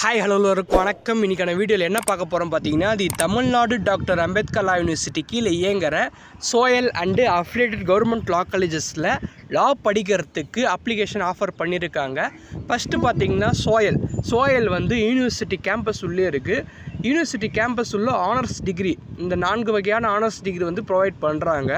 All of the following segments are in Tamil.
ஹாய் ஹலோ எல்லோருக்கும் வணக்கம். இன்றைக்கான வீடியோவில் என்ன பார்க்க போகிறோம் பார்த்தீங்கன்னா the Tamil Nadu doctor Ambedkar law university கீழே இயங்குற சோயல் அண்டு அஃபிலேட்டட் கவர்மெண்ட் லா காலேஜஸில் லா படிக்கிறதுக்கு அப்ளிகேஷன் ஆஃபர் பண்ணியிருக்காங்க. ஃபஸ்ட்டு பார்த்தீங்கன்னா சோயல். சோயல் வந்து யூனிவர்சிட்டி கேம்பஸ் உள்ளே இருக்குது யூனிவர்சிட்டி கேம்பஸ் உள்ள ஆனர்ஸ் டிகிரி இந்த நான்கு வகையான ஆனர்ஸ் டிகிரி வந்து ப்ரொவைட் பண்ணுறாங்க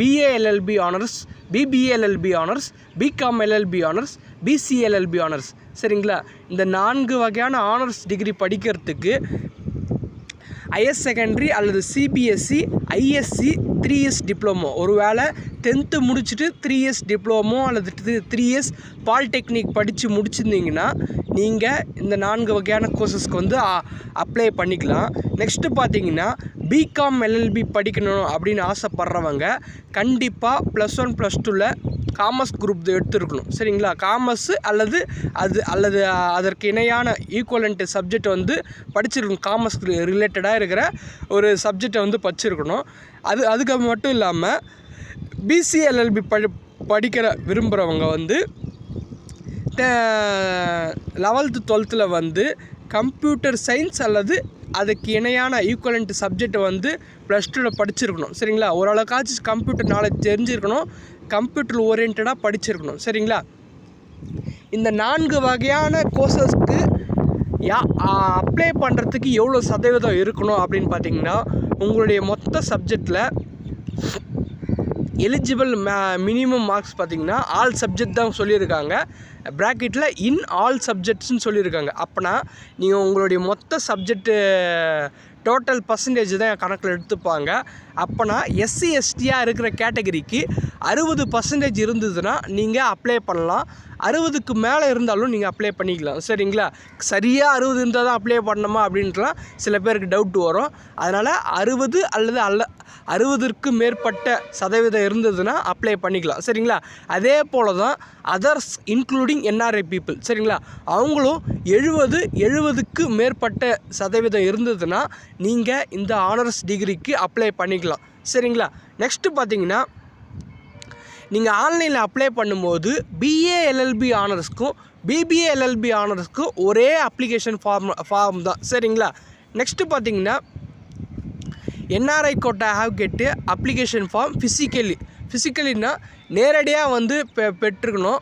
BA LLB honours BB LLB honours BCom LLB honours BC LLB honours சரிங்களா? இந்த நான்கு வகையான ஆனர்ஸ் டிகிரி படிக்கிறதுக்கு ஹையர் செகண்டரி அல்லது CBSE ISC three years diploma ஒருவேளை டென்த்து முடிச்சுட்டு த்ரீ இயர்ஸ் டிப்ளமோ அல்லது த்ரீ இயர்ஸ் பாலிடெக்னிக் படித்து முடிச்சிருந்தீங்கன்னா நீங்கள் இந்த நான்கு வகையான கோர்சஸ்க்கு வந்து அப்ளை பண்ணிக்கலாம். நெக்ஸ்ட்டு பார்த்தீங்கன்னா பிகாம் எல்எல்பி படிக்கணும் அப்படின்னு ஆசைப்பட்றவங்க கண்டிப்பாக ப்ளஸ் ஒன் ப்ளஸ் டூவில் காமர்ஸ் குரூப் எடுத்துருக்கணும். சரிங்களா? காமர்ஸ் அல்லது அது அல்லது அதற்கு இணையான ஈக்குவலண்ட் சப்ஜெக்ட் வந்து படிச்சிருக்கணும். காமர்ஸ் ரிலேட்டடாக இருக்கிற ஒரு சப்ஜெக்டை வந்து படிச்சிருக்கணும். அது அதுக்கு மட்டும் இல்லாமல் பிசிஎல்எல்பி படி படிக்கிற விரும்புகிறவங்க வந்து லெவல்த்து டுவெல்த்தில் வந்து கம்ப்யூட்டர் சயின்ஸ் அல்லது அதுக்கு இணையான ஈக்குவலண்ட் சப்ஜெக்டை வந்து ப்ளஸ் டூவில் படிச்சிருக்கணும். சரிங்களா? ஓரளவுக்காச்சும் கம்ப்யூட்டர் நாலேஜ் தெரிஞ்சிருக்கணும். கம்ப்யூட்டர் ஓரியன்டாக படிச்சிருக்கணும். சரிங்களா? இந்த நான்கு வகையான கோர்சஸ்க்கு யா அப்ளை பண்ணுறதுக்கு எவ்வளோ சதவீதம் இருக்கணும் அப்படின்னு பார்த்தீங்கன்னா உங்களுடைய மொத்த சப்ஜெக்டில் எலிஜிபிள் மே மினிமம் மார்க்ஸ் பார்த்தீங்கன்னா ஆல் சப்ஜெக்ட் தான் சொல்லியிருக்காங்க. ப்ராக்கெட்டில் இன் ஆல் சப்ஜெக்ட்ஸ்னு சொல்லியிருக்காங்க. அப்போனா நீங்கள் உங்களுடைய மொத்த சப்ஜெக்ட்டு டோட்டல் பர்சன்டேஜ் தான் கணக்கில் எடுத்துப்பாங்க. அப்போனா எஸ்சி எஸ்டியாக இருக்கிற கேட்டகரிக்கு அறுபது பர்சன்டேஜ் இருந்ததுன்னா நீங்கள் அப்ளை பண்ணலாம். அறுபதுக்கு மேலே இருந்தாலும் நீங்கள் அப்ளை பண்ணிக்கலாம். சரிங்களா? சரியாக அறுபது இருந்தால் தான் அப்ளை பண்ணணுமா அப்படின்ட்டுலாம் சில பேருக்கு டவுட் வரும். அதனால் அறுபது அல்லது அல்ல அறுபதற்கு மேற்பட்ட சதவீதம் இருந்ததுன்னா அப்ளை பண்ணிக்கலாம். சரிங்களா? அதே போல் தான் அதர்ஸ் இன்க்ளூடிங் என்ஆர்ஐ பீப்புள் சரிங்களா? அவங்களும் எழுபது எழுபதுக்கு மேற்பட்ட சதவீதம் இருந்ததுன்னா நீங்கள் இந்த ஆனர்ஸ் டிகிரிக்கு அப்ளை பண்ணிக்கலாம். சரிங்களா? நெக்ஸ்ட்டு பார்த்தீங்கன்னா நீங்கள் ஆன்லைனில் அப்ளை பண்ணும்போது பிஏ எல்எல்பி ஆனர்ஸ்க்கும் பிபிஏ எல்எல்பி ஆனர்ஸ்க்கும் ஒரே அப்ளிகேஷன் ஃபார்ம் ஃபார்ம் தான். சரிங்களா? நெக்ஸ்ட்டு பார்த்தீங்கன்னா NRI quota have get application form physically ஃபிசிக்கலின்னா நேரடியாக வந்து பெ பெற்றுக்கணும்.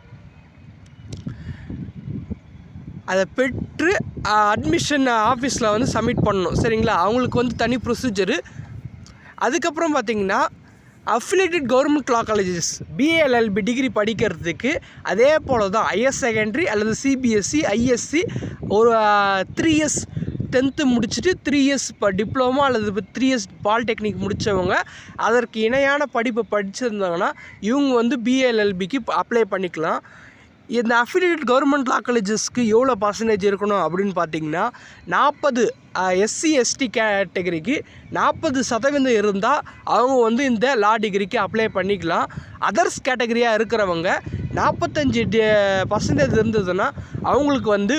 அதை பெற்று அட்மிஷன் ஆஃபீஸில் வந்து சப்மிட் பண்ணணும். சரிங்களா? அவங்களுக்கு வந்து தனி ப்ரொசீஜரு அதுக்கப்புறம் பார்த்தீங்கன்னா affiliated government law colleges BA LLB degree படிக்கிறதுக்கு அதே போல் தான் ஹையர் செகண்டரி அல்லது சிபிஎஸ்சி ஐஎஸ்சி ஒரு த்ரீ இயர்ஸ் டென்த்து முடிச்சுட்டு த்ரீ இயர்ஸ் இப்போ டிப்ளமோ அல்லது த்ரீ இயர்ஸ் பாலிடெக்னிக் முடித்தவங்க அதற்கு இணையான படிப்பை படிச்சிருந்தாங்கன்னா இவங்க வந்து பிஏஎல்எல்பிக்கு அப்ளை பண்ணிக்கலாம். இந்த அஃபிலியேட் கவர்மெண்ட் லா காலேஜஸ்க்கு எவ்வளோ பர்சன்டேஜ் இருக்கணும் அப்படின்னு பார்த்தீங்கன்னா நாற்பது எஸ்சி எஸ்டி கேட்டகரிக்கு நாற்பது சதவீதம் இருந்தால் அவங்க வந்து இந்த லா டிகிரிக்கு அப்ளை பண்ணிக்கலாம். அதர்ஸ் கேட்டகரியாக இருக்கிறவங்க நாற்பத்தஞ்சு பர்சன்டேஜ் இருந்ததுன்னா அவங்களுக்கு வந்து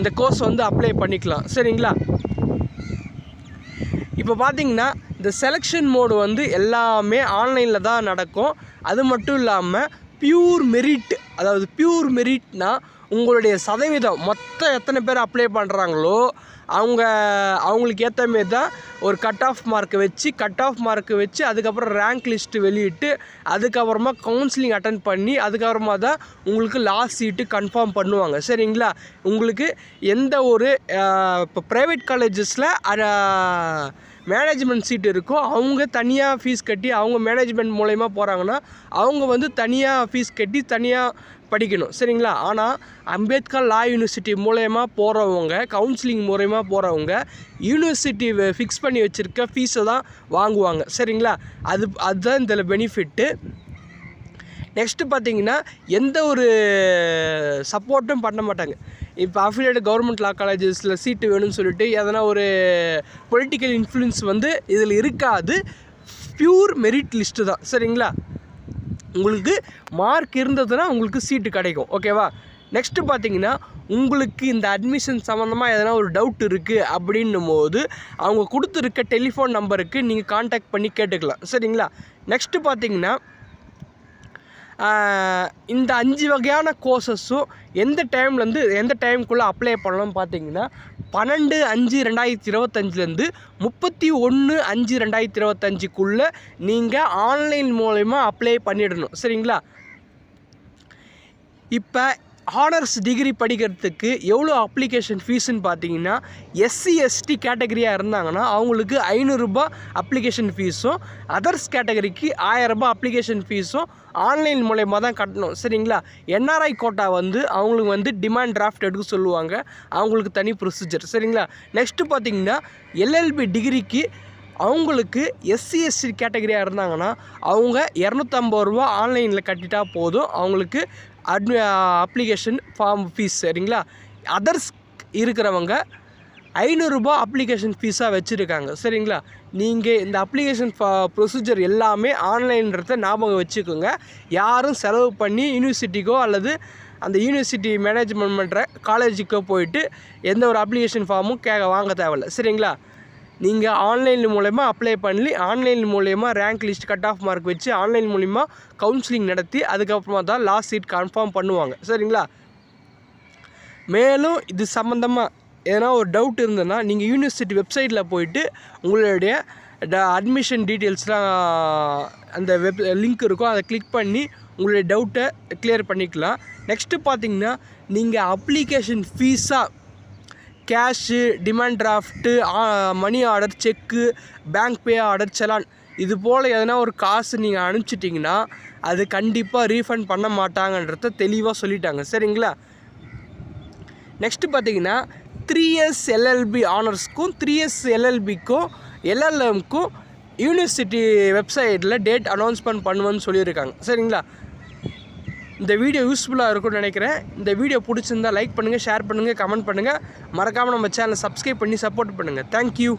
இந்த கோர்ஸ் வந்து அப்ளை பண்ணிக்கலாம். சரிங்களா? இப்போ பார்த்தீங்கன்னா இந்த செலெக்ஷன் மோடு வந்து எல்லாமே ஆன்லைனில் தான் நடக்கும். அது மட்டும் இல்லாமல் பியூர் மெரிட் அதாவது பியூர் மெரிட்னா உங்களுடைய சதவீதம். மொத்தம் எத்தனை பேர் அப்ளை பண்ணுறாங்களோ அவங்க அவங்களுக்கு ஏற்ற மாரி தான் ஒரு கட் ஆஃப் மார்க்கை வச்சு கட் ஆஃப் மார்க்கை வச்சு அதுக்கப்புறம் ரேங்க் லிஸ்ட்டு வெளியிட்டு அதுக்கப்புறமா கவுன்சிலிங் அட்டன் பண்ணி அதுக்கப்புறமா தான் உங்களுக்கு லாஸ்ட் சீட்டு கன்ஃபார்ம் பண்ணுவாங்க. சரிங்களா? உங்களுக்கு எந்த ஒரு இப்போ ப்ரைவேட் காலேஜஸில் மேனேஜ்மெண்ட் சீட் இருக்கோ அவங்க தனியாக ஃபீஸ் கட்டி அவங்க மேனேஜ்மெண்ட் மூலயமா போகிறாங்கன்னா அவங்க வந்து தனியாக ஃபீஸ் கட்டி தனியாக படிக்கணும். சரிங்களா? ஆனால் அம்பேத்கர் லா யூனிவர்சிட்டி மூலயமா போகிறவங்க கவுன்சிலிங் மூலயமா போகிறவங்க யூனிவர்சிட்டி ஃபிக்ஸ் பண்ணி வச்சுருக்க ஃபீஸை தான் வாங்குவாங்க. சரிங்களா? அது அதுதான் இதில் பெனிஃபிட்டு நெக்ஸ்ட்டு பார்த்தீங்கன்னா எந்த ஒரு சப்போர்ட்டும் பண்ண மாட்டாங்க. இப்போ அஃபிலியேட் கவர்மெண்ட் லா காலேஜஸில் சீட்டு வேணும்னு சொல்லிட்டு எதனா ஒரு பொலிட்டிக்கல் இன்ஃப்ளூயன்ஸ் வந்து இதில் இருக்காது. ப்யூர் மெரிட் லிஸ்ட்டு தான். சரிங்களா? உங்களுக்கு மார்க் இருந்ததுன்னா உங்களுக்கு சீட்டு கிடைக்கும். ஓகேவா நெக்ஸ்ட்டு பார்த்தீங்கன்னா உங்களுக்கு இந்த அட்மிஷன் சம்மந்தமாக எதனா ஒரு டவுட் இருக்குது அப்படின்னும் போது அவங்க கொடுத்துருக்க டெலிஃபோன் நம்பருக்கு நீங்கள் காண்டாக்ட் பண்ணி கேட்டுக்கலாம். சரிங்களா? நெக்ஸ்ட்டு பார்த்தீங்கன்னா இந்த அஞ்சு வகையான கோர்சஸும் எந்த டைம்லேருந்து எந்த டைமுக்குள்ளே அப்ளை பண்ணலாம்னு பார்த்தீங்கன்னா பன்னெண்டு அஞ்சு ரெண்டாயிரத்தி இருபத்தஞ்சிலேருந்து முப்பத்தி ஒன்று அஞ்சு ரெண்டாயிரத்தி இருபத்தஞ்சிக்குள்ளே நீங்கள் ஆன்லைன் மூலயமா அப்ளை பண்ணிடணும். சரிங்களா? இப்போ ஹானர்ஸ் டிகிரி படிக்கிறதுக்கு எவ்வளோ அப்ளிகேஷன் ஃபீஸுன்னு பார்த்தீங்கன்னா எஸ்சி எஸ்டி கேட்டகரியாக இருந்தாங்கன்னா அவங்களுக்கு ஐநூறுரூபா அப்ளிகேஷன் ஃபீஸும் அதர்ஸ் கேட்டகரிக்கு ஆயரரூபா அப்ளிகேஷன் ஃபீஸும் ஆன்லைன் மூலயமா தான் கட்டணும். சரிங்களா? என்ஆர்ஐ கோட்டா வந்து அவங்களுக்கு வந்து டிமாண்ட் டிராஃப்ட் எடுக்க சொல்லுவாங்க. அவங்களுக்கு தனி ப்ரொசீஜர் சரிங்களா? நெக்ஸ்ட்டு பார்த்தீங்கன்னா எல்எல்பி டிகிரிக்கு அவங்களுக்கு எஸ்சி எஸ்சி கேட்டகரியாக இருந்தாங்கன்னா அவங்க இரநூத்தம்பது ரூபா ஆன்லைனில் கட்டிட்டா போதும். அவங்களுக்கு அட்மி அப்ளிகேஷன் ஃபார்ம் ஃபீஸ் சரிங்களா? அதர்ஸ் இருக்கிறவங்க ஐநூறுரூபா அப்ளிகேஷன் ஃபீஸாக வச்சுருக்காங்க சரிங்களா? நீங்கள் இந்த அப்ளிகேஷன் ப்ரொசீஜர் எல்லாமே ஆன்லைன்றத ஞாபகம் வச்சுக்கோங்க. யாரும் செலவு பண்ணி யூனிவர்சிட்டிக்கோ அல்லது அந்த யூனிவர்சிட்டி மேனேஜ்மெண்ட் பண்ணுற காலேஜுக்கோ போயிட்டு எந்த ஒரு அப்ளிகேஷன் ஃபார்மும் கே வாங்க தேவையில்ல சரிங்களா? நீங்கள் ஆன்லைன் மூலயமா அப்ளை பண்ணி ஆன்லைன் மூலயமா rank list cut off mark வச்சு ஆன்லைன் மூலிமா கவுன்சிலிங் நடத்தி அதுக்கப்புறமா தான் லாஸ்ட் சீட் கன்ஃபார்ம் பண்ணுவாங்க. சரிங்களா? மேலும் இது சம்மந்தமாக எதனா ஒரு டவுட் இருந்ததுன்னா நீங்கள் யூனிவர்சிட்டி வெப்சைட்டில் போயிட்டு உங்களுடைய ட அட்மிஷன் டீட்டெயில்ஸ்லாம் அந்த வெப் லிங்க் இருக்கும் அதை கிளிக் பண்ணி உங்களுடைய டவுட்டை கிளியர் பண்ணிக்கலாம். நெக்ஸ்ட்டு பார்த்தீங்கன்னா நீங்கள் application ஃபீஸாக cash demand draft money order cheque bank pay order challan. இது போல் எதனா ஒரு காசு நீங்கள் அனுப்பிச்சிட்டிங்கன்னா அது கண்டிப்பாக ரீஃபண்ட் பண்ண மாட்டாங்கன்றத தெளிவாக சொல்லிட்டாங்க. சரிங்களா? நெக்ஸ்ட்டு பார்த்தீங்கன்னா த்ரீ இயர்ஸ் எல்எல்பி ஆனர்ஸ்க்கும் த்ரீ இயர்ஸ் எல்எல்பிக்கும் எல்எல்எம்க்கும் யூனிவர்சிட்டி வெப்சைட்டில் டேட் அனௌன்ஸ்மெண்ட் பண்ணுவேன்னு சொல்லியிருக்காங்க. சரிங்களா? இந்த வீடியோ யூஸ்ஃபுல்லாக இருக்கும்னு நினைக்கிறேன். இந்த வீடியோ பிடிச்சிருந்தா லைக் பண்ணுங்கள் ஷேர் பண்ணுங்கள் கமெண்ட் பண்ணுங்கள் மறக்காமல் நம்ம சேனலை சப்ஸ்கிரைப் பண்ணி சப்போர்ட் பண்ணுங்கள் தேங்க்யூ